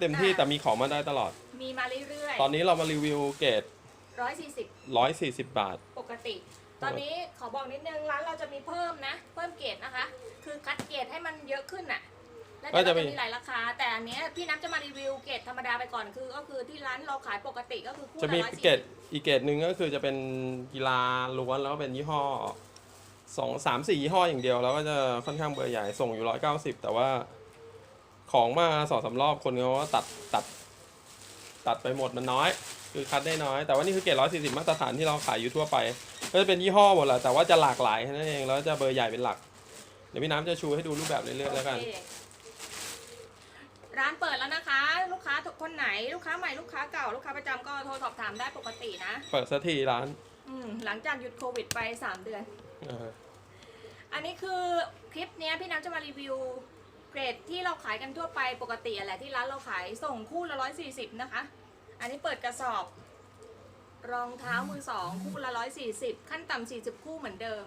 เต็มที่แต่มีของมาได้ตลอด มีมาเรื่อยตอนนี้เรามารีวิวเกรดๆร้อยสี่สิบ140 บาท ปกติ ตอนนี้ขอบอกนิดนึงร้านเราจะมีเพิ่มนะ เพิ่มเกรดนะคะ คือคัดเกรดให้มันเยอะขึ้นน่ะ แล้วก็เดี๋ยวจะเรามีจะมีหลายราคา แต่อันเนี้ยพี่น้ำจะมารีวิวเกรดธรรมดาไปก่อนคือ ก็คือที่ร้านเราขายปกติก็คือคู่จะละมีร้อยสี่เกรดสิบอีกเกรดหนึ่งก็คือจะเป็นกีฬาล้วนแล้วก็เป็นยี่ห้อสองสามสี่ยี่ห้ออย่างเดียว แล้วก็จะค่อนข้างเบอร์ใหญ่ส่งอยู่ร้อยเก้าสิบแต่ว่า ของมาสองสามรอบคนเขาก็ตัดตัด ตัดไปหมดมันน้อย คือคัดได้น้อย แต่ว่านี่คือเกรดร้อยสี่สิบมาตรฐานที่เราขายอยู่ทั่วไป ก็จะเป็นยี่ห้อหมดแหละแต่ว่าจะหลากหลายแค่นั้นเองแล้วจะเบอร์ใหญ่เป็นหลัก เดี๋ยวพี่น้ำจะชูให้ดูรูปแบบเรื่อยๆแล้วกัน โอเคร้านเปิดแล้วนะคะ ลูกค้าทุกคนไหนลูกค้าใหม่ลูกค้าเก่าลูกค้าประจำก็โทรสอบถามได้ปกตินะเปิดสักทีร้านอืมหลังจากหยุดโควิดไป 3 เดือน เอออันนี้คือคลิปเนี้ยพี่น้ำจะมารีวิว เกรดที่เราขายกันทั่วไปปกติอะไรที่ร้านเราขายส่งคู่ละ140นะคะ อันนี้เปิดกระสอบ รองเท้ามือสองคู่ละ140ขั้นต่ำ40คู่เหมือนเดิม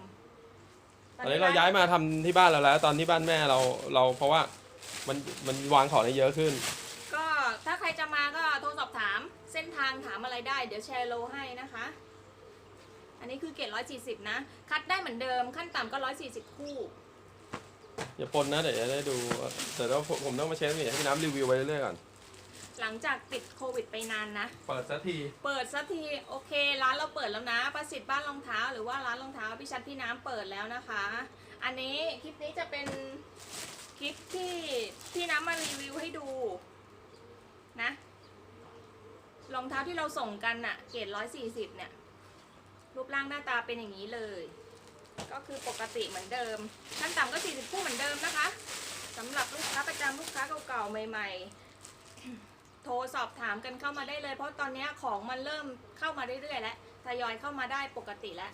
ตอนนี้เราย้ายมาทำที่บ้านเราแล้ว ตอนที่บ้านแม่เราเราเพราะว่ามันมันวางของได้เยอะขึ้น ก็ถ้าใครจะมาก็โทรสอบถามเส้นทางถามอะไรได้ เดี๋ยวแชร์โลให้นะคะ อันนี้คือเกรด140นะ คัดได้เหมือนเดิมขั้นต่ำก็140คู่ อย่าปนนะเดี๋ยวจะได้ดูแต่ว่าผมผมต้องมาเช็คนี่ให้พี่น้ำรีวิวไปเรื่อยๆก่อน หลังจากปิดโควิดไปนานนะ เปิดสักทีเปิดสักทีโอเค ร้านเราเปิดแล้วนะ ประสิทธิ์บ้านรองเท้า หรือว่าร้านรองเท้าพี่ชัดพี่น้ำเปิดแล้วนะคะ อันนี้คลิปนี้จะเป็นคลิปที่พี่น้ำมารีวิวให้ดูนะรองเท้าที่เราส่งกันน่ะเกรดร้อยสี่สิบเนี่ย รูปร่างหน้าตาเป็นอย่างนี้เลย ก็คือปกติเหมือนเดิม ขั้นต่ำก็ 40 คู่เหมือนเดิมนะคะสำหรับลูกค้าประจำลูกค้าเก่าๆใหม่ๆ โทรสอบถามกันเข้ามาได้เลย เพราะตอนนี้ของมันเริ่มเข้ามาเรื่อยๆแล้วทยอยเข้ามาได้ปกติแล้ว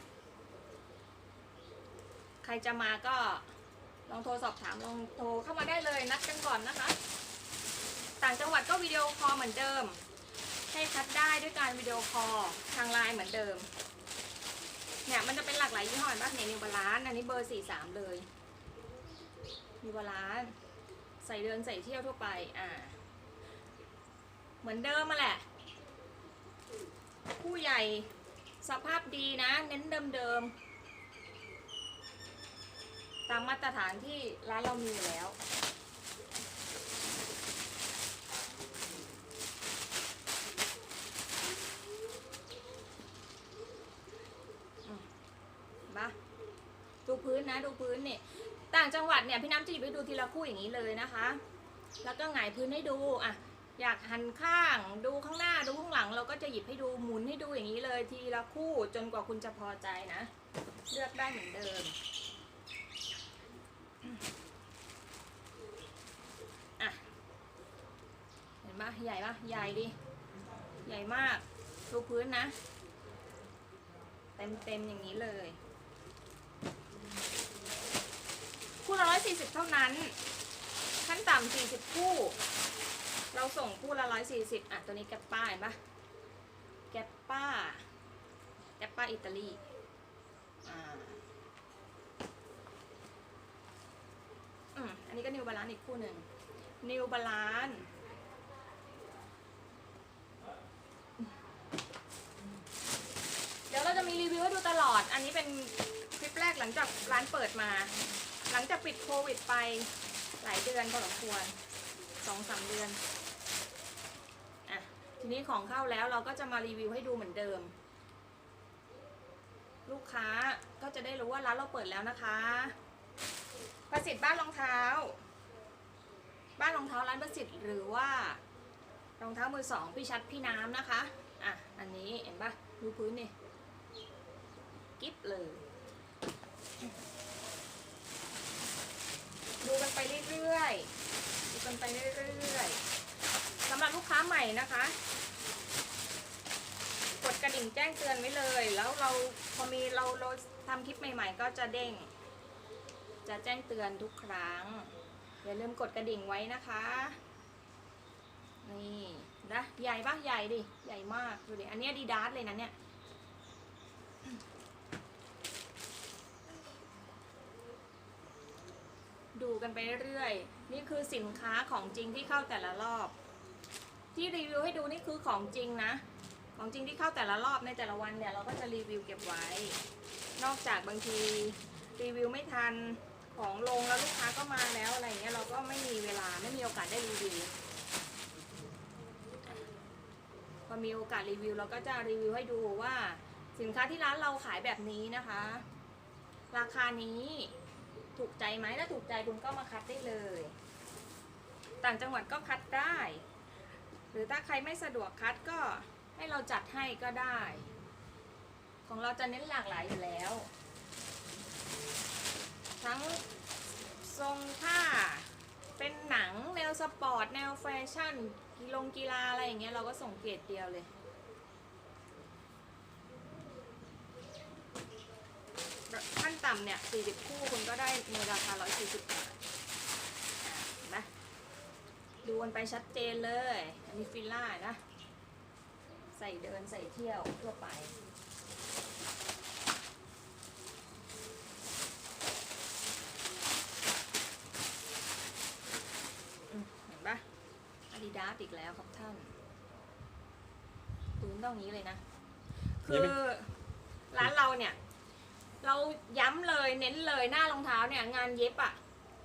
ใครจะมาก็ลองโทรสอบถามลองโทรเข้ามาได้เลยนัดกันก่อนนะคะ ต่างจังหวัดก็วิดีโอคอลเหมือนเดิม ให้คัดได้ด้วยการวิดีโอคอลทางไลน์เหมือนเดิม เนี่ยมันจะเป็นหลากหลายยี่ห้อบ้างเนี่ยนิวบาลานอันนี้เบอร์สี่สามเลยนิวบาลานใส่เดินใส่เที่ยวทั่วไป อ่า เหมือนเดิมมาแหละ ผู้ใหญ่สภาพดีนะ เน้นเดิมๆตามมาตรฐานที่ร้านเรามีอยู่แล้ว บ้าดู พื้นนะดูพื้นเนี่ย ต่างจังหวัดเนี่ยพี่น้ำจะหยิบไปดูทีละคู่อย่างนี้เลยนะคะ แล้วก็หงายพื้นให้ดูอะอยากหันข้างดูข้างหน้าดูข้างหลัง เราก็จะหยิบให้ดูหมุนให้ดูอย่างนี้เลยทีละคู่จนกว่าคุณจะพอใจนะ เลือกได้เหมือนเดิมอะเห็นปะใหญ่ปะใหญ่ดิใหญ่มากดูพื้นนะ เต็มเต็มๆอย่างนี้เลย คู่ละร้อยสี่สิบเท่านั้น ขั้นต่ำสี่สิบคู่ เราส่งคู่ละร้อยสี่สิบอะ ตัวนี้แกปป้าเห็นปะแกปป้า แกปป้าอิตาลี อ่า อืมอันนี้ก็นิวบาลานอีกคู่หนึ่ง นิวบาลานเดี๋ยวเราจะมีรีวิวให้ดูตลอด อันนี้เป็นคลิปแรกหลังจากร้านเปิดมา หลังจากปิดโควิดไปหลายเดือนพอสมควรสองสามเดือนอะทีนี้ของเข้าแล้วเราก็จะมารีวิวให้ดูเหมือนเดิม ลูกค้าก็จะได้รู้ว่าร้านเราเปิดแล้วนะคะประสิทธิ์บ้านรองเท้า บ้านรองเท้าร้านประสิทธิ์หรือว่ารองเท้ามือสองพี่ชัดพี่น้ำนะคะอะอันนี้เห็นปะดูพื้นนี่กิ๊บเลย ดูกันไปเรื่อยๆ ดูกันไปเรื่อยๆสำหรับลูกค้าใหม่นะคะ กดกระดิ่งแจ้งเตือนไว้เลย แล้วเราพอมีเราเราทำคลิปใหม่ ๆ ก็จะเด้ง จะแจ้งเตือนทุกครั้ง อย่าลืมกดกระดิ่งไว้นะคะ นี่นะใหญ่ปะใหญ่ดิ ใหญ่มากดูดิ อันนี้ดีดาร์เลยนะเนี่ย ดูกันไปเรื่อยๆนี่คือสินค้าของจริงที่เข้าแต่ละรอบ ที่รีวิวให้ดูนี่คือของจริงนะ ของจริงที่เข้าแต่ละรอบในแต่ละวันเนี่ยเราก็จะรีวิวเก็บไว้ นอกจากบางทีรีวิวไม่ทันของลงแล้วลูกค้าก็มาแล้วอะไรเงี้ยเราก็ไม่มีเวลาไม่มีโอกาสได้รีวิวพอมีโอกาสรีวิวเราก็จะรีวิวให้ดูว่า สินค้าที่ร้านเราขายแบบนี้นะคะ ราคานี้ ถูกใจไหมถ้าถูกใจคุณก็มาคัดได้เลย ต่างจังหวัดก็คัดได้ หรือถ้าใครไม่สะดวกคัดก็ให้เราจัดให้ก็ได้ ของเราจะเน้นหลากหลายอยู่แล้ว ทั้งทรงผ้าเป็นหนังแนวสปอร์ต แนวแฟชั่นกีฬงกีฬาอะไรอย่างเงี้ยเราก็ส่งเกรดเดียวเลย ขั้น ต่ำเนี่ย40คู่คุณก็ได้ในราคา140บาทอะเห็นไหมดูกันไปชัดเจนเลย อันนี้ฟิลล่านะ ใส่เดินใส่เที่ยวทั่วไปอืมเห็นปะอาดิดาสอีกแล้วครับท่านปืนต้องอย่างนี้เลยนะ คืยังอไม่ร้านเราเนี่ย เราย้ำเลยเน้นเลยหน้ารองเท้าเนี่ยงานเย็บอะ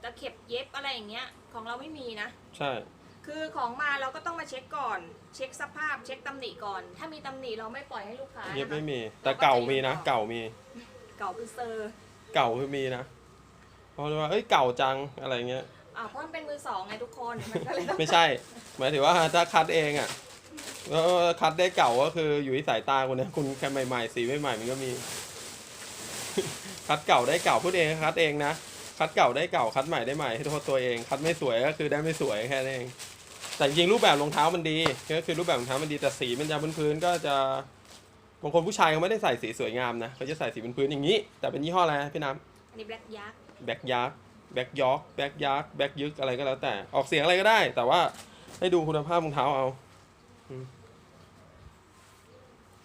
ตะเข็บเย็บอะไรอย่างเงี้ย ของเราไม่มีนะ ใช่ คือของมาเราก็ต้องมาเช็คก่อน เช็คสภาพเช็คตำหนิก่อน ถ้ามีตำหนิเราไม่ปล่อยให้ลูกค้าเย็บนะคะไม่มี แต่เก่ามีนะ เก่ามี เก่าคือเซอร์เก่าคือมีนะเพราะว่าเอ้ยเก่าจังอะไรเงี้ย อ่าเพราะมันเป็นมือสองไงทุกคนมันก็เลยต้องไม่ใช่ หมายถึงว่าถ้าคัดเองอะแล้วคัดได้เก่าก็คืออยู่ที่สายตาคุณนะคุณแค่ใหม่ๆสีใหม่ๆมันก็มี คัดเก่าได้เก่าพูดเองคัดเองนะ คัดเก่าได้เก่าคัดใหม่ได้ใหม่ให้โทษตัวเอง คัดไม่สวยก็คือได้ไม่สวยแค่นั้นเอง แต่จริงๆรูปแบบรองเท้ามันดี ก็คือรูปแบบรองเท้ามันดีแต่สีมันจะพื้นๆก็จะบางคนผู้ชายเขาไม่ได้ใส่สีสวยงามนะเขาจะใส่สีพื้นๆอย่างนี้ แต่เป็นยี่ห้ออะไรนะพี่น้ำอันนี้แบล็กยักษ์แบ็กยักแบ็กยอกแบ็กยักแบ็กยึกอะไรก็แล้วแต่ออกเสียงอะไรก็ได้ แต่ว่าให้ดูคุณภาพรองเท้าเอา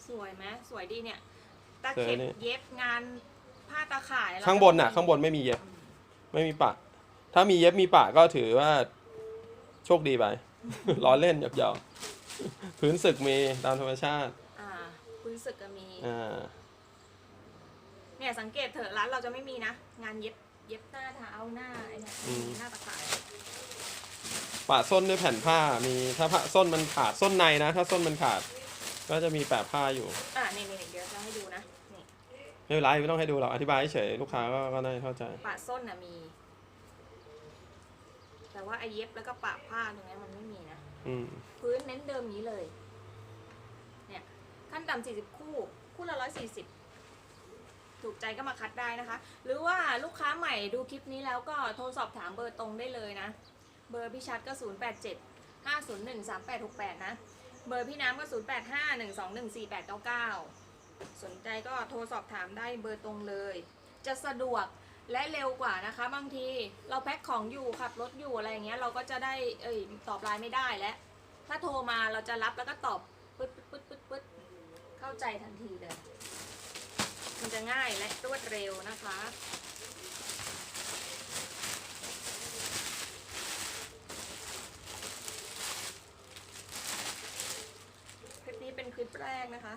สวยไหมสวยดีเนี่ยตะเข็บสวยนี่เย็บงาน ผ้าตาข่ายอะไรข้างบนน่ะ ข้างบนไม่มีเย็บ ไม่มีปะ ถ้ามีเย็บมีปะก็ถือว่าโชคดีไป ล้อเล่นหยอกๆพื้นศึกมีตามธรรมชาติอ่าคุณศึกก็มี อ่าเนี่ยสังเกตเถอะร้านเราจะไม่มีนะ งานเย็บเย็บหน้าเท้าหน้าไอ้เนี่ยมีหน้าตาข่ายปะส้นด้วยแผ่นผ้ามีถ้าผ้าส้นมันขาดส้นในนะ ถ้าส้นมันขาด ก็จะมีแปะผ้าอยู่ อ่านี่นี่เดี๋ยวจะให้ดูนะนี่ ไม่เป็นไรไม่ต้องให้ดูหรอกอธิบายเฉยๆลูกค้าก็ก็น่าจะเข้าใจ ปะส้นน่ะมี แต่ว่าไอเย็บแล้วก็ปะผ้าตรงเนี้ยมันไม่มีนะ อืมพื้นเน้นเดิมนี้เลย เนี่ย ขั้นต่ำ40คู่ คู่ละ140ถูกใจก็มาคัดได้นะคะ หรือว่าลูกค้าใหม่ดูคลิปนี้แล้วก็โทรสอบถามเบอร์ตรงได้เลยนะ เบอร์พี่ชัดก็ 087 501 3868 นะ เบอร์พี่น้ำก็ 085 121 4899 สนใจก็โทรสอบถามได้เบอร์ตรงเลย จะสะดวกและเร็วกว่านะคะ บางทีเราแพ็คของอยู่ขับรถอยู่อะไรอย่างเงี้ยเราก็จะได้เอ้ยตอบไลน์ไม่ได้แล้วถ้าโทรมาเราจะรับแล้วก็ตอบปึ๊ดปึ๊ดปึ๊ดปึ๊ดปึ๊ดเข้าใจทันทีเลยมันจะง่ายและรวดเร็วนะคะ คลิปนี้เป็นคลิปแรกนะคะ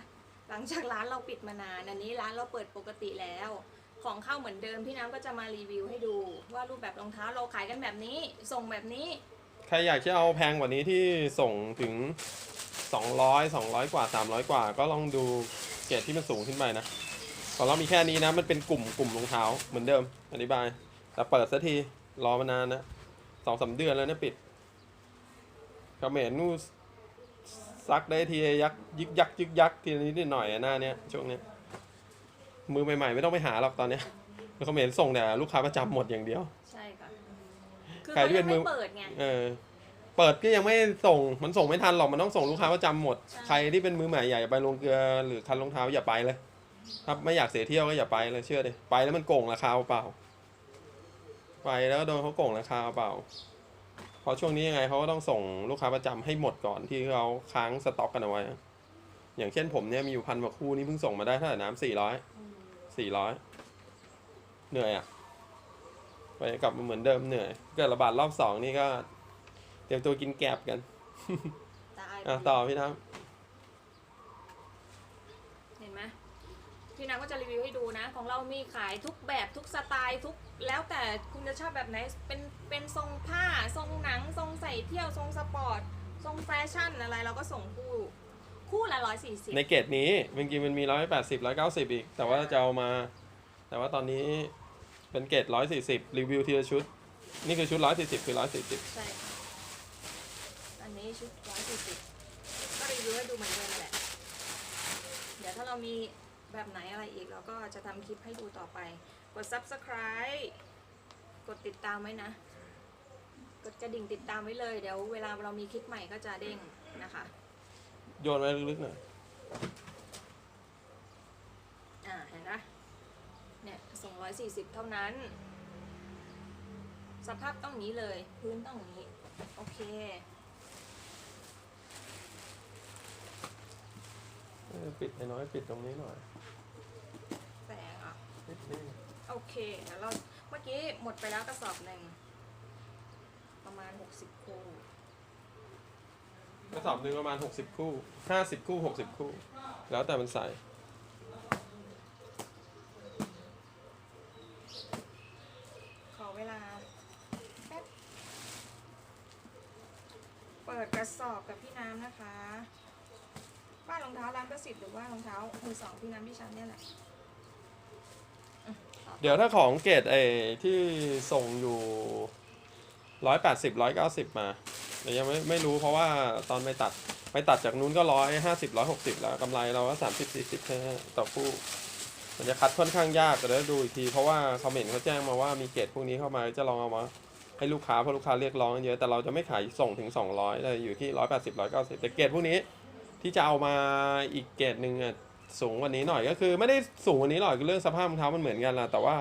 หลังจากร้านเราปิดมานานอันนี้ร้านเราเปิดปกติแล้ว ของเข้าเหมือนเดิมพี่น้ำก็จะมารีวิวให้ดู ว่ารูปแบบรองเท้าเราขายกันแบบนี้ ส่งแบบนี้ ใครอยากจะเอาแพงกว่านี้ที่ส่งถึง 200 200 กว่า 300 กว่า ก็ลองดูเกรดที่มันสูงขึ้นไปนะของเรามีแค่นี้นะ มันเป็นกลุ่มกลุ่มรองเท้าเหมือนเดิม อธิบาย แต่เปิดสักทีรอมานานนะสองสามเดือนแล้วนะปิดเขมรนู่น ซักได้ทียักยึกยักยึกยักทีนี้นิดหน่อยอะหน้าเนี้ยช่วงเนี้ยมือใหม่ๆ ไม่ต้องไปหาหรอกตอนเนี้ยเขมรส่งแต่ลูกค้าประจำหมดอย่างเดียว ใช่ค่ะคือใครเขาที่เป็ยังนมืไม่อเปิดไงเออเปิดก็ยังไม่ส่งมันส่งไม่ทันหรอกมันต้องส่งลูกค้าประจำหมดใช่ใครที่เป็นมือใหม่อย่าไปลงเกลือหรือคันรองเท้าอย่าไปเลยถ้าไม่อยากเสียเที่ยวก็อย่าไปเลยเชื่อดิไปแล้วมันโกงราคาเปล่า ไปแล้วโดนเขาโกงราคาเปล่า เพราะช่วงนี้ยังไงเขาก็ต้องส่งลูกค้าประจำให้หมดก่อนที่เขาค้างสต็อกกันเอาไว้ อย่างเช่นผมเนี่ยมีอยู่พันกว่าคู่นี่เพิ่งส่งมาได้เท่าไหร่น้ำสี่ร้อยอืมสี่ร้อยเหนื่อยอะเไปกลับมาเหมือนเดิมเหนื่อย เกิดระบาดรอบสองนี่ก็ เตรียมตัวกินแกลบกันตายอะต่อพี่น้เห็นไหม พี่นางก็จะรีวิวให้ดูนะ ของเรามีขายทุกแบบทุกสไตล์ทุกแล้วแต่คุณจะชอบแบบไหนเป็นเป็นทรงผ้าทรงหนัง ทรงใส่เที่ยวทรงสปอร์ตทรงแฟชั่นอะไรเราก็ส่งคู่คู่ละร้อยสี่สิบำในเกรดนี้จริงๆมันมีร้อยแปดสิบร้อยเก้าสิบอีก แต่ว่าจะเอามา แต่ว่าตอนนี้เป็นเกรดร้อยสี่สิบรีวิวทีละชุด นี่คือชุดร้อยสี่สิบคือร้อยสี่สิบใช่ค่ะอันนี้ชุดร้อยสี่สิบก็รีวิวให้ดูเหมือนเดิมแหละเดี๋ยวถ้าเรามี แบบไหนอะไรอีกเราก็จะทำคลิปให้ดูต่อไป กด subscribe กดติดตามไว้นะ กดกระดิ่งติดตามไว้เลย เดี๋ยวเวลาเรามีคลิปใหม่ก็จะเด้งนะคะ โยนไว้ลึกๆหน่อยอ่าเห็นไหมเนี่ยส่งร้อยสี่สิบเท่านั้น สภาพต้องอย่างนี้เลย พื้นต้องอย่างนี้ โอเค เออปิดไอ้น้อยปิดตรงนี้หน่อยแสงอะ นิดนึงโอเคเดี๋ยวเราเมื่อกี้หมดไปแล้วกระสอบหนึ่งประมาณ 60 คู่ กระสอบหนึ่งประมาณหกสิบคู่ห้าสิบคู่หกสิบคู่ แล้วแต่มันใส่ ขอเวลาแป๊บเปิดกระสอบกับพี่น้ำนะคะ บ้านรองเท้าร้านประสิทธิ์หรือว่ารองเท้ามือสองพี่น้ำพี่ชันเนี่ยแหละอืมต่อ เดี๋ยวถ้าของเกรดไอ้ที่ส่งอยู่ร้อยแปดสิบร้อยเก้าสิบมาเดี๋ยวยังไม่ไม่รู้เพราะว่าตอนไปตัดไปตัดจากนู้นก็ร้อยห้าสิบร้อยหกสิบแล้วกำไรเราก็สามสิบสี่สิบแค่ต่อคู่ มันจะคัดค่อนข้างยากแต่เดี๋ยวดูอีกทีเพราะว่าคอมเมนต์เขาแจ้งมาว่ามีเกรดพวกนี้เข้ามาจะลองเอามาให้ลูกค้าเพราะลูกค้าเรียกร้องเยอะแต่เราจะไม่ขายส่งถึง200เลยอยู่ที่180 190แต่เกรดพวกนี้ที่จะเอามาอีกเกรดหนึ่งอะ สูงกว่านี้หน่อยก็คือ ไม่ได้สูงกว่านี้หรอกคือเรื่องสภาพรองเท้ามันเหมือนกันแหละแต่ว่า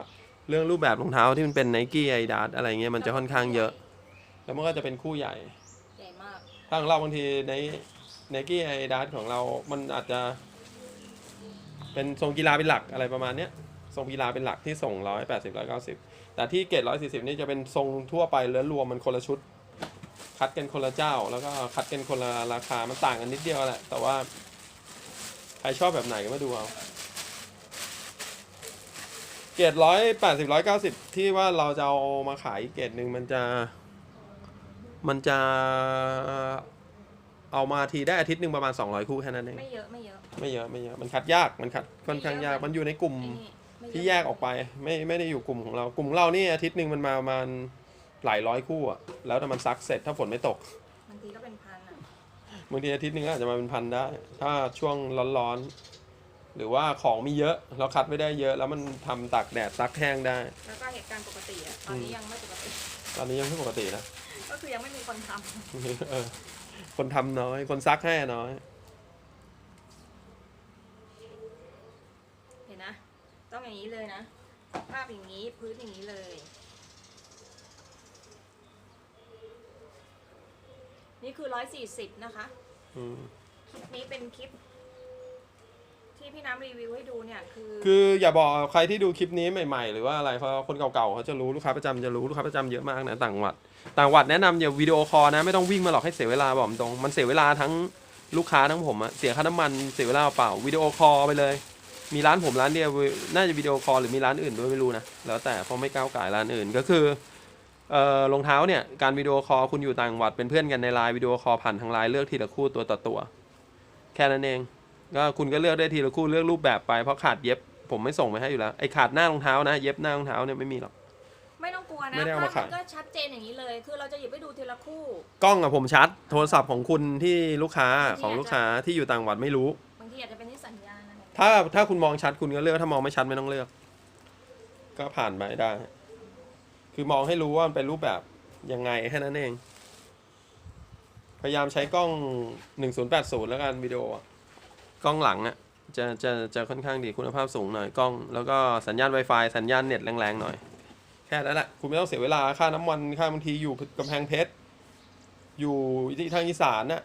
เรื่องรูปแบบรองเท้าที่มันเป็นไนกี้ไอดาอะไรเงี้ยมันจะค่อนข้างเยอะ แล้วมันก็จะเป็นคู่ใหญ่ใหญ่มากถ้าของเราบางทีในไนกี้ไอดาของเรา มันอาจจะ เป็นทรงกีฬาเป็นหลักอะไรประมาณเนี้ยทรงกีฬาเป็นหลักที่ส่งร้อยแปดสิบร้อยเก้าสิบแต่ที่เกรดร้อยสี่สิบนี่จะเป็นทรงทั่วไปแล้วรวมมันคนละชุด คัดกันคนละเจ้า แล้วก็คัดกันคนละราคามันต่างกันนิดเดียวแหละแต่ว่า ใครชอบแบบไหนก็มาดูเอาเกรดร้อยแปดสิบร้อยเก้าสิบที่ว่าเราจะเอามาขายอีกเกรดหนึ่งมันจะ มันจะเอามาทีได้อาทิตย์หนึ่งประมาณ 200 คู่แค่นั้นเองไม่เยอะไม่เยอะไม่เยอะไม่เยอะมันคัดยากมันคัดค่อนข้างยากมันอยู่ในกลุ่มไอ้นี่ไม่เยอะที่แยกออกไปไม่ไม่ได้อยู่กลุ่มของเรากลุ่มของเรานี่อาทิตย์หนึ่งมันมาประมาณหลายร้อยคู่อะแล้วแต่มันซักเสร็จถ้าฝนไม่ตก บางทีก็เป็นพันอะ บางทีอาทิตย์หนึ่งก็อาจจะมาเป็นพันได้ ถ้าช่วงร้อนๆ หรือว่าของมีเยอะ เราคัดไม่ได้เยอะ แล้วมันทำตากแดดซักแห้งได้ แล้วก็เหตุการณ์ปกติอะตอนนี้ยังไม่ปกติ ตอนนี้ยังไม่ปกตินะ ก็คือยังไม่มีคนทำเออคนทำน้อย คนซักให้น้อย เห็นนะ ต้องอย่างนี้เลยนะ ภาพอย่างนี้พื้นอย่างนี้เลย นี่คือร้อยสี่สิบนะคะ อืม คลิปนี้เป็นคลิป ที่พี่น้ำรีวิวให้ดูเนี่ย คือ คืออย่าบอกใครที่ดูคลิปนี้ใหม่ๆ หรือว่าอะไรเพราะคนเก่าๆเขาจะรู้ลูกค้าประจำจะรู้ลูกค้าประจำเยอะมากนะต่างจังหวัด ต่างจังหวัดแนะนำอย่าวิดีโอคอลนะไม่ต้องวิ่งมาหรอกให้เสียเวลาบอกตรงมันเสียเวลาทั้งลูกค้าทั้งผมอะเสียค่าน้ำมันเสียเวลาเปล่าวิดีโอคอลไปเลย มีร้านผมร้านเดียวน่าจะวิดีโอคอลหรือมีร้านอื่นด้วยไม่รู้นะแล้วแต่เพราะไม่ก้าวไก่ายร้านอื่นก็คือ เอ่อรองเท้าเนี่ยการวิดีโอคอลคุณอยู่ต่างจังหวัดเป็นเพื่อนกันในไลน์วิดีโอคอลผ่านทางไลน์เลือกทีละคู่ตัวต่อตัว แค่นั้นเองก็คุณก็เลือกได้ทีละคู่เลือกรูปแบบไปเพราะขาดเย็บ ผมไม่ส่งไปให้อยู่แล้วไอ้ขาดหน้ารองเท้านะเย็บหน้ารองเท้าเนี่ยไม่มีหรอก ไม่ต้องกลัวนะไม่ได้เอามาภาพขายมันก็ชัดเจนอย่างนี้เลย คือเราจะหยิบไปดูทีละคู่ กล้องอะผมชัด โทรศัพท์ของคุณที่ลูกค้าของลูกค้าที่อยู่ต่างจังหวัดไม่รู้ บางทีอาจจะเป็นที่สัญญาณอะไรถ้าถ้าคุณมองชัดคุณก็เลือกถ้ามองไม่ชัดไม่ต้องเลือก ก็ผ่านไปได้ คือมองให้รู้ว่ามันเป็นรูปแบบยังไงแค่นั้นเอง พยายามใช้กล้อง 1080 แล้วกันวิดีโอกล้องหลังอะจะจะจะค่อนข้างดีคุณภาพสูงหน่อยกล้อง แล้วก็สัญญาณ Wi-Fi สัญญาณเน็ตแรงๆหน่อย แค่นั้นแหละคุณไม่ต้องเสียเวลาค่าน้ำมันค่าบางทีอยู่กำแพงเพชรอยู่ที่ทางอีสานน่ะ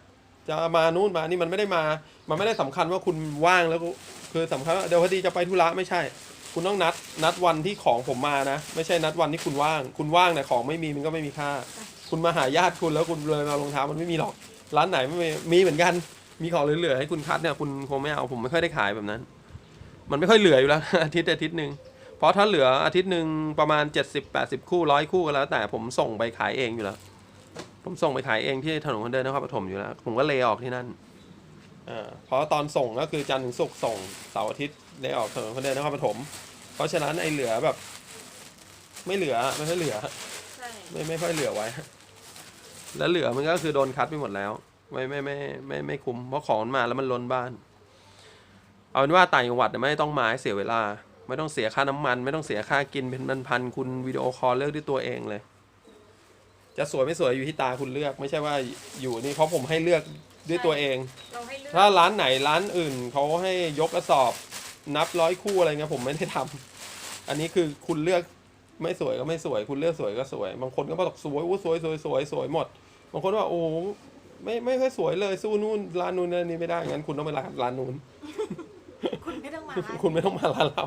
จะมานู่นมานี่มันไม่ได้มา มันไม่ได้สำคัญว่าคุณว่างแล้วคือสำคัญว่าเดี๋ยวพอดีจะไปธุระไม่ใช่ คุณต้องนัดนัดวันที่ของผมมานะ ไม่ใช่นัดวันที่คุณว่าง คุณว่างแต่ของไม่มีมันก็ไม่มีค่า คุณมาหาญาติคุณแล้วคุณเลยมารองเท้ามันไม่มีหรอก ร้านไหนไม่มีมีเหมือนกัน มีของเหลือๆให้คุณคัดเนี่ยคุณคงไม่เอาผมไม่ค่อยได้ขายแบบนั้น มันไม่ค่อยเหลืออยู่แล้ว อาทิตย์อาทิตย์หนึ่งเพราะถ้าเหลืออาทิตย์หนึ่งประมาณ 70 80 คู่ร้อยคู่ก็แล้ว แต่ผมส่งไปขายเองอยู่แล้ว ผมส่งไปขายเองที่ถนนคนเดินนครปฐมอยู่แล้ว ผมก็เลยออกที่นั่น เพราะตอนส่งก็คือจันทร์ถึงศุกร์ส่งเสาร์อาทิตย์เลออกถนนคนเดินนครปฐมเพราะฉะนั้นไอ้เหลือแบบ ไม่เหลือไม่ค่อยเหลือ ใช่ไม่ไม่ค่อยเหลือไว้ แล้วเหลือมันก็คือโดนคัดไปหมดแล้ว ไม่ไม่ไม่ไม่ไม่คุ้มเพราะของมันมาแล้วมันล้นบ้าน เอาเป็นว่าต่างจังหวัดเนี่ยไม่ต้องมาให้เสียเวลา ไม่ต้องเสียค่าน้ำมัน ไม่ต้องเสียค่ากินเป็นพันๆคุณวิดีโอคอลเลือกด้วยตัวเองเลย จะสวยไม่สวยอยู่ที่ตาคุณเลือก ไม่ใช่ว่าอยู่นี่เพราะผมให้เลือก ด้วยตัวเอง เราให้เลือกถ้าร้านไหนร้านอื่นเขาให้ยกกระสอบนับร้อยคู่อะไรเงี้ยผมไม่ได้ทำอันนี้คือคุณเลือกไม่สวยก็ไม่สวย คุณเลือกสวยก็สวย บางคนก็บอกสวยอู้สวยสวยสวยสวยหมด บางคนว่าโอ้โหไม่ไม่ค่อยสวยเลยสู้นู่นร้านนู้นร้านนี้ไม่ได้งั้นคุณต้องไปร้านร้านนู้น คุณไม่ต้องมาร้านคุณไม่ต้องมาร้านเรา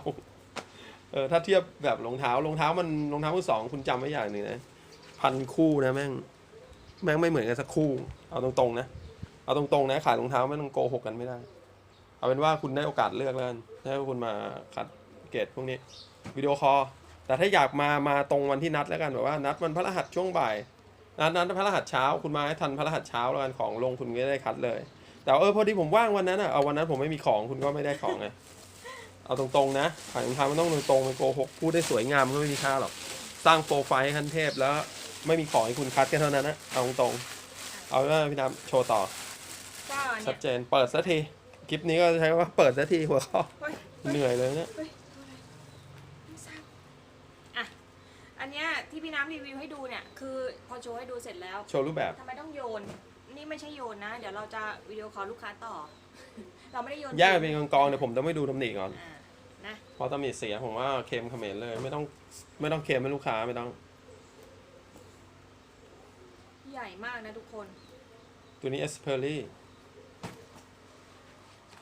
เออถ้าเทียบแบบรองเท้ารองเท้ามันรองเท้ามือสองคุณจำไว้อย่างหนึ่งนะพันคู่นะแม่ง แม่งไม่เหมือนกันสักคู่ เอาตรงๆนะ เอาตรงๆนะขายรองเท้าไม่ต้องโกหกกันไม่ได้ เอาเป็นว่าคุณได้โอกาสเลือกแล้วกันถ้าคุณมาคัดเกรดพวกนี้วิดีโอคอลแต่ถ้าอยากมามาตรงวันที่นัดแล้วกันแบบว่านัดวันพฤหัสช่วงบ่ายนัดนัดพฤหัสเช้า คุณมาให้ทันพฤหัสเช้าแล้วกันของลงคุณไม่ได้คัดเลย แต่เออพอดีผมว่างวันนั้นอะเอาวันนั้นผมไม่มีของคุณก็ไม่ได้ของไงเอาตรงๆนะขายรองเท้ามันต้องตรงๆมันโกหกพูดได้สวยงามมันก็ไม่มีค่าหรอกสร้างโปรไฟล์ให้ขั้นเทพแล้วไม่มีของให้คุณคัดแค่เท่านั้นนะเอาตรงๆเอาว่าพี่น้ำโชว์ต่อ ก็ชัเนี่ยดเจนเปิดสักทีคลิปนี้ก็ใช้ว่าเปิดสักทีหัวข้อเฮ้ยเหนื่อยเลยเนี่ยเฮ้ยไม่ทราบอะอันเนี้ยที่พี่น้ำรีวิวให้ดูเนี่ย คือพอโชว์ให้ดูเสร็จแล้ว โชว์รูปแบบ ทำไมต้องโยน นี่ไม่ใช่โยนนะ เดี๋ยวเราจะวิดีโอคอลลูกค้าต่อ เราไม่ได้โยนแยกเป็นกองๆเดี๋ยวผมต้องไปดูตำหนิก่อน อ่านะเพราะตำหนิเสียผมว่าเค็มเขมรเลย ไม่ต้องไม่ต้องเค็มให้ลูกค้าไม่ต้องใหญ่มากนะทุกคน ตัวนี้เอสเพอรี่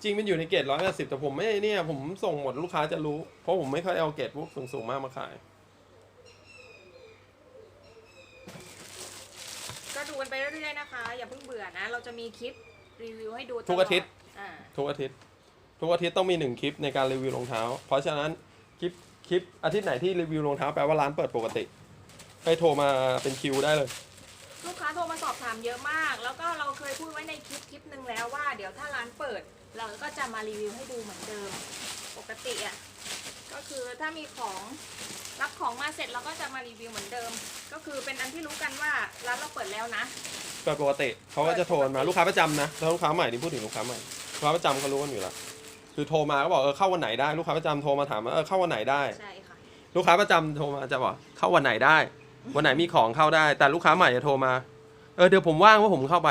จริงมันอยู่ในเกรดร้อยแปดสิบแต่ผมไม่เนี่ยผมส่งหมดลูกค้าจะรู้ เพราะผมไม่ค่อยเอาเกรดพวกสูงๆมากมาขาย ก็ดูกันไปเรื่อยๆนะคะ อย่าเพิ่งเบื่อนะ เราจะมีคลิปรีวิวให้ดูทุกอาทิตย์ อ่าทุกอาทิตย์ ทุกอาทิตย์ต้องมีหนึ่งคลิปในการรีวิวรองเท้า เพราะฉะนั้นคลิปคลิปอาทิตย์ไหนที่รีวิวรองเท้าแปลว่าร้านเปิดปกติให้โทรมาเป็นคิวได้เลย ลูกค้าโทรมาสอบถามเยอะมาก แล้วก็เราเคยพูดไว้ในคลิปคลิปหนึ่งแล้วว่า เดี๋ยวถ้าร้านเปิด เราก็จะมารีวิวให้ดูเหมือนเดิม ปกติอะก็คือถ้ามีของรับของมาเสร็จเราก็จะมารีวิวเหมือนเดิม ก็คือเป็นอันที่รู้กันว่าร้านเราเปิดแล้วนะ เปิดปกติเขาก็จะโทรมาลูกค้าประจำนะถ้าลูกค้าใหม่ที่พูดถึงลูกค้าใหม่ลูกค้าประจำเขารู้กันอยู่แล้วคือโทรมาก็บอกเออเข้าวันไหนได้ลูกค้าประจำโทรมาถามว่าเออเข้าวันไหนได้ ใช่ค่ะ ลูกค้าประจำโทรมาจะบอกเข้าวันไหนได้ วันไหนมีของเข้าได้ แต่ลูกค้าใหม่จะโทรมา เออเดี๋ยวผมว่างว่าผมเข้าไป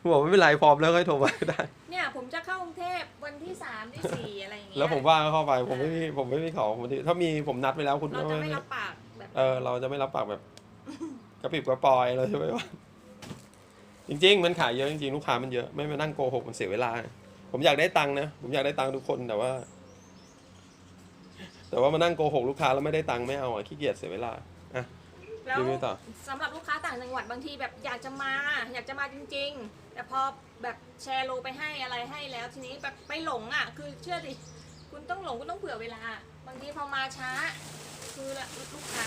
ผมบอกไม่เป็นไรพร้อมแล้วค่อยโทรมาได้ เนี่ยผมจะเข้ากรุงเทพวันที่สามที่สี่อะไรอย่างเงี้ยแล้วผมว่างก็เข้าไป ผมไม่มีผมไม่มีของผมถ้ามีผมนัดไปแล้วคุณเราก็จะไม่ไม่รับปากแบบเออเราจะไม่รับปากแบบ กระปิบกระปอยเราจะไม่ว่าจริง ๆ มันขายเยอะจริงๆลูกค้ามันเยอะไม่มานั่งโกหกมันเสียเวลา ผมอยากได้ตังค์นะผมอยากได้ตังค์ทุกคนแต่ว่า แต่ว่ามานั่งโกหกลูกค้าแล้วไม่ได้ตังค์ไม่เอาอะขี้เกียจเสียเวลา แล้วรีวิวต่อ สำหรับลูกค้าต่างจังหวัดบางทีแบบอยากจะมา อยากจะมาจริง ๆ แต่พอแบบแชร์โลไปให้อะไรให้แล้ว ทีนี้แบบไปหลงอะ คือเชื่อดิคุณต้องหลงคุณต้องเผื่อเวลา บางทีพอมาช้า คือลูกค้า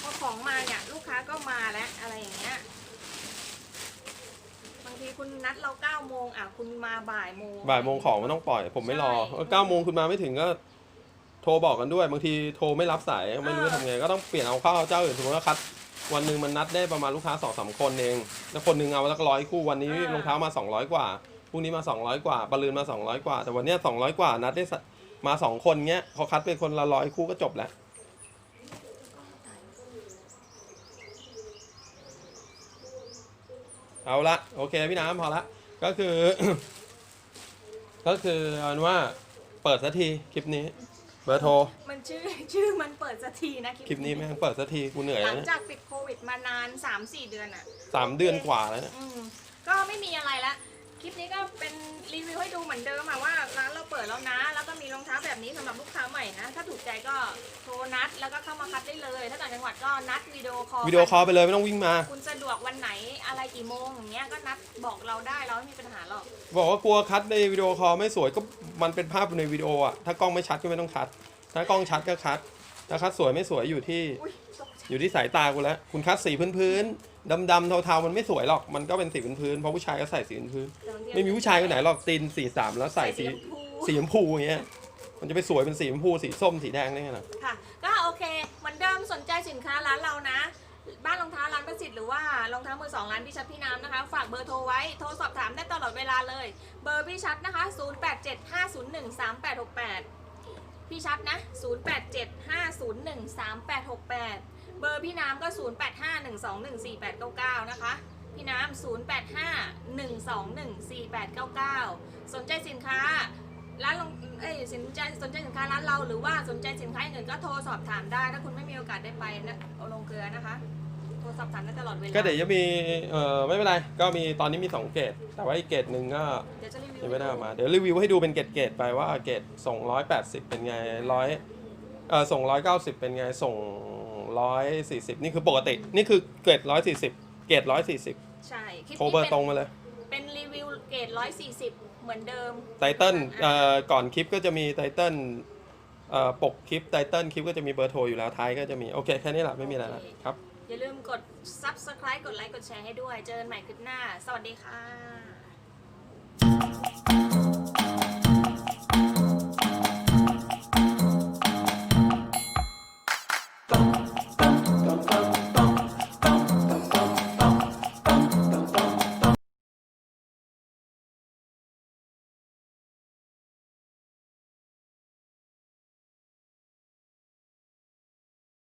พอของมาเนี่ยลูกค้าก็มาแล้วอะไรอย่างเงี้ยบางทีคุณนัดเราเก้าโมงอะคุณมาบ่ายโมงบ่ายโมงของมันต้องปล่อย ผมไม่รอใช่เออเก้าโมงคุณมาไม่ถึงก็ โทรบอกกันด้วย บางทีโทรไม่รับสายไม่รู้จะทำไงก็ต้องเปลี่ยนเอาเข้าเจ้าอื่นสมมติว่าคัดวันหนึ่งมันนัดได้ประมาณลูกค้าสองสามคนเอง แล้วคนหนึ่งเอาสักร้อยคู่วันนี้รองเท้ามาสองร้อยกว่าพรุ่งนี้มาสองร้อยกว่าปรืนมาสองร้อยกว่า แต่วันเนี้สองร้อยกว่านัดได้สมาสองคนเงี้ยพอคัดไปคนละร้อยคู่ก็จบแล้วเอาละโอเคพี่น้ำพอละก็คือ ก็คือเอาเป็นว่าเปิดสักทีคลิปนี้ เบอร์โทร มันชื่อชื่อมันเปิดสักทีนะคลิปนี้แม่งเปิดสักทีกูเหนื่อยหแล้ลัวงเนี่ยจากปิดโควิดมานาน 3-4 เดือนอะ สามเดือนกว่าแล้วเนี่ยอืมก็ไม่มีอะไรละ คลิปนี้ก็เป็นรีวิวให้ดูเหมือนเดิมอะว่าร้านเราปิดแล้วนะ แล้วก็มีร องเท้าแบบนี้สำหรับลูกค้าใหม่นะ ถ้าถูกใจก็โทรนัดแล้วก็เข้ามาคัดได้เลย ถ้าต่างจังหวัดก็นัดวิดีโอคอลวิดีโอคอลไปเลยไม่ต้องวิ่งมา คุณสะดวกวันไหนอะไรกี่โมงอย่างเงี้ยก็นัดบอกเราได้เราไม่มีปัญหาหรอก บอกว่ากลัวคัดในวิดีโอคอลไม่สวยก็มันเป็นภาพในวิดีโออะถ้ากล้องไม่ชัดก็ไม่ต้องคัด ถ้ากล้องชัดก็คัด ถ้าคัดสวยไม่สวยอยู่ที่อุ้ยตกใจอยู่ที่สายตากูแล้ว คุณคัดสีพื้นๆดำๆเทาๆมันไม่สวยหรอก มันก็เป็นสีพื้นๆเพราะผู้ชายก็ใส่สีพื้นๆ ไม่มีผู้ชายคนไหนหรอกตีนสีสามแล้วใส่สีสีสีชมพูอย่างเงี้ย มันจะไปสวยเป็นสีชมพูสีส้มสีแดงได้ไงล่ะ ค่ะ ก็โอเค เหมือนเดิมสนใจสินค้าร้านเรานะ บ้านรองเท้าร้านประสิทธิ์หรือว่ารองเท้ามือสองร้านพี่ชัดพี่น้ำนะคะ ฝากเบอร์โทรไว้ โทรสอบถามได้ตลอดเวลาเลย เบอร์พี่ชัดนะคะ 0875013868 พี่ชัดนะ 0875013868 เบอร์พี่น้ำก็ 0851214899 นะคะ พี่น้ำ0851214899 สนใจสินค้า ร้านลงเอ้ยสนใจสนใจสินค้าร้านเรา หรือว่าสนใจสินค้าอย่างอื่นก็โทรสอบถามได้ ถ้าคุณไม่มีโอกาสได้ไปนะเอาลงเกลือนะคะ โทรสอบถามได้ตลอดเวลา ก็เดี๋ยวจะมี เอ่อไม่เป็นไร ก็มีตอนนี้มีสองเกรด แต่ว่าอีกเกรดหนึ่งก็เดี๋ยวจะรีวิวยังไม่ได้ออกมา เดี๋ยวรีวิวให้ดูเป็นเกรดเกรดๆไปว่าเกรดส่งร้อยแปดสิบเป็นไงร้อยเอ่อส่งร้อยเก้าสิบเป็นไง ส่งร้อยสี่สิบนี่คือปกติ นี่คือเกรดร้อยสี่สิบเกรดร้อยสี่สิบใช่คลิปโทรนี้เบอร์เป็นตรงมาเลยเป็นรีวิว เกรด140 เหมือนเดิม ไตเติ้ลเอ่อก่อนคลิปก็จะมีไตเติ้ลเอ่อปกคลิปไตเติ้ลคลิปก็จะมีเบอร์โทรอยู่แล้วท้ายก็จะมี โอเค แค่นี้แหละไม่มีอะไรแล้วครับ อย่าลืมกด subscribe กดไลค์ กดแชร์ให้ด้วย เจอกันใหม่คลิปหน้า สวัสดีค่ะ